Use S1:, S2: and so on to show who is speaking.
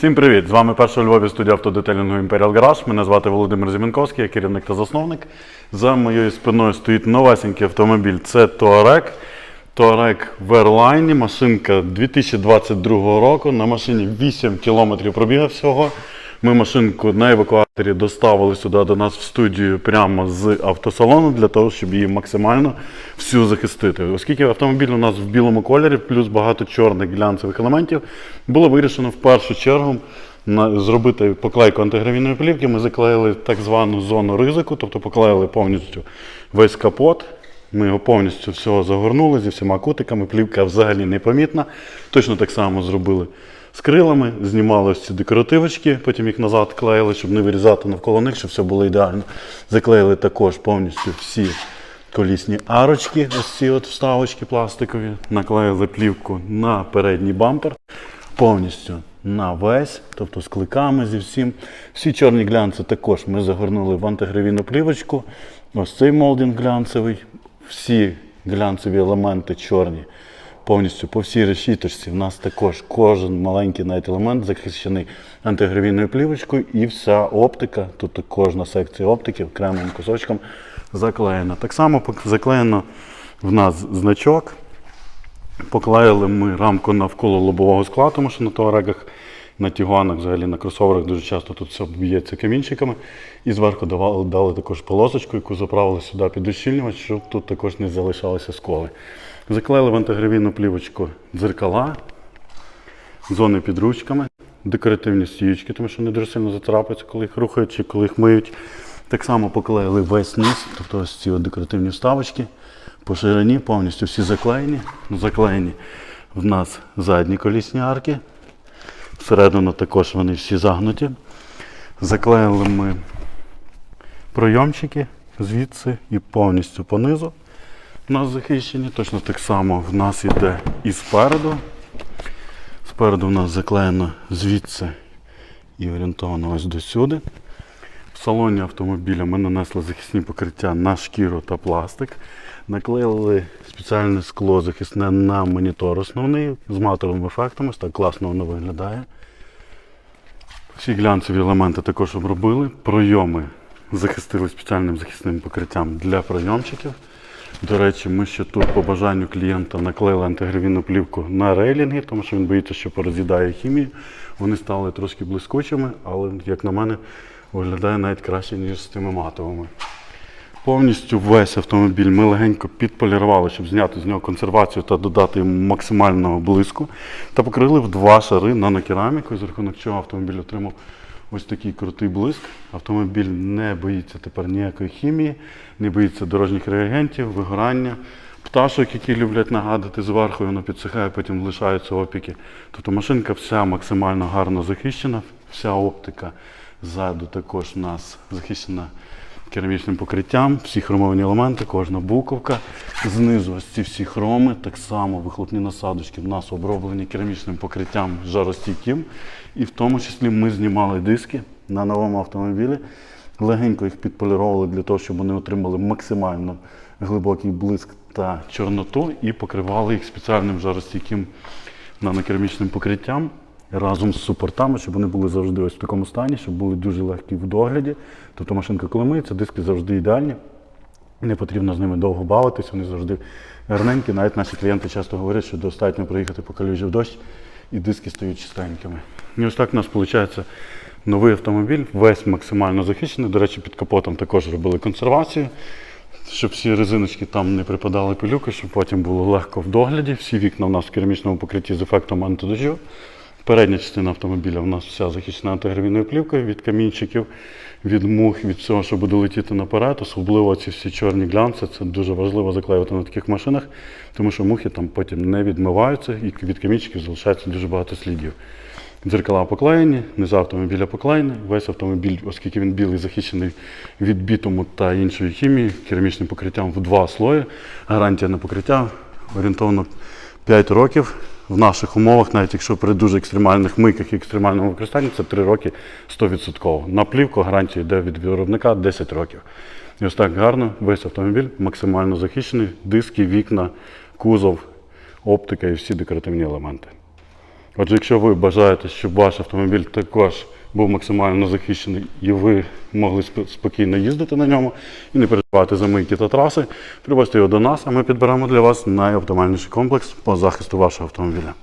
S1: Всім привіт! З вами перша Львові студія автодетелінгу Imperial Garage. Мене звати Володимир Зіменковський, я керівник та засновник. За моєю спиною стоїть новесенький автомобіль. Це Touareg. Touareg в Airline, машинка 2022 року. На машині 8 кілометрів пробіга всього. Ми машинку на евакуаторі доставили сюди до нас в студію прямо з автосалону для того, щоб її максимально всю захистити. Оскільки автомобіль у нас в білому кольорі, плюс багато чорних глянцевих елементів, було вирішено в першу чергу зробити поклейку антигравійної плівки. Ми заклеїли так звану зону ризику, тобто поклеїли повністю весь капот. Ми його повністю всього загорнули зі всіма кутиками, плівка взагалі непомітна. Точно так само зробили з крилами, знімали ці декоративочки, потім їх назад клеїли, щоб не вирізати навколо них, щоб все було ідеально. Заклеїли також повністю всі колісні арочки, ось ці от вставочки пластикові. Наклеїли плівку на передній бампер повністю на весь, тобто з кликами зі всім. Всі чорні глянці також ми загорнули в антигравійну плівочку. Ось цей молдинг глянцевий. Всі глянцеві елементи чорні. Повністю по всій решіточці в нас також кожен маленький навіть елемент захищений антигравійною плівочкою і вся оптика, тут кожна секція оптики окремим кусочком заклеєна. Так само заклеєно в нас значок. Поклеїли ми рамку навколо лобового скла, тому що на туарегах, на тігуанах, взагалі на кросоверах дуже часто тут все б'ється камінчиками. І зверху давали, дали також полосочку, яку заправили сюди під ущільнювач, щоб тут також не залишалися сколи. Заклеїли в антигравійну плівочку дзеркала, зони під ручками, декоративні стіючки, тому що вони дуже сильно затрапляються, коли їх рухають чи коли їх миють. Так само поклеїли весь низ, тобто ось ці декоративні вставочки по ширині, повністю всі заклеєні. Заклеєні в нас задні колісні арки. Всередину також вони всі загнуті. Заклеїли ми пройомчики звідси і повністю понизу. У нас захищені. Точно так само в нас йде і спереду. Спереду в нас заклеєно звідси і орієнтовано ось до сюди. В салоні автомобіля ми нанесли захисні покриття на шкіру та пластик. Наклеїли спеціальне скло захисне на монітор основний з матовим ефектом. Ось так класно воно виглядає. Всі глянцеві елементи також обробили. Пройоми захистили спеціальним захисним покриттям для пройомчиків. До речі, ми ще тут по бажанню клієнта наклеїли антигравійну плівку на рейлінги, тому що він боїться, що пороз'їдає хімію. Вони стали трошки блискучими, але, як на мене, виглядає навіть краще, ніж з тими матовими. Повністю весь автомобіль ми легенько підполірували, щоб зняти з нього консервацію та додати йому максимального блиску. Та покрили в два шари нанокерамікою, з рахунок чого автомобіль отримав ось такий крутий блиск. Автомобіль не боїться тепер ніякої хімії, не боїться дорожніх реагентів, вигорання. Пташок, які люблять нагадати зверху, воно підсихає, потім лишаються опіки. Тобто машинка вся максимально гарно захищена, вся оптика ззаду також у нас захищена керамічним покриттям, всі хромовані елементи, кожна буковка. Знизу ось ці всі хроми, так само вихлопні насадочки в нас оброблені керамічним покриттям жаростійким. І в тому числі ми знімали диски на новому автомобілі, легенько їх підполіровували для того, щоб вони отримали максимально глибокий блиск та чорноту, і покривали їх спеціальним жаростійким нанокерамічним покриттям разом з супортами, щоб вони були завжди ось в такому стані, щоб були дуже легкі в догляді. Тобто машинка, коли миється, диски завжди ідеальні. Не потрібно з ними довго бавитись, вони завжди гарненькі. Навіть наші клієнти часто говорять, що достатньо проїхати по калюжі в дощ і диски стають чистенькими. І ось так у нас виходить новий автомобіль, весь максимально захищений. До речі, під капотом також робили консервацію, щоб всі резиночки там не припадали пилюки, щоб потім було легко в догляді. Всі вікна у нас в керамічному покритті з ефектом антидождю. Передня частина автомобіля у нас вся захищена антигравійною плівкою від камінчиків, від мух, від всього, що буде летіти наперед. Особливо ці всі чорні глянці. Це дуже важливо заклеювати на таких машинах, тому що мухи там потім не відмиваються і від камінчиків залишається дуже багато слідів. Дзеркала поклеєні, низ автомобіля поклеєний. Весь автомобіль, оскільки він білий, захищений від бітуму та іншої хімії, керамічним покриттям в два слої. Гарантія на покриття орієнтовно 5 років. В наших умовах, навіть якщо при дуже екстремальних мийках і екстремальному використанні, це 3 роки 100%. На плівку гарантія йде від виробника 10 років. І ось так гарно весь автомобіль максимально захищений, диски, вікна, кузов, оптика і всі декоративні елементи. Отже, якщо ви бажаєте, щоб ваш автомобіль також був максимально захищений і ви могли сп- спокійно їздити на ньому і не переживати за мийки та траси, привозьте його до нас, а ми підберемо для вас найоптимальніший комплекс по захисту вашого автомобіля.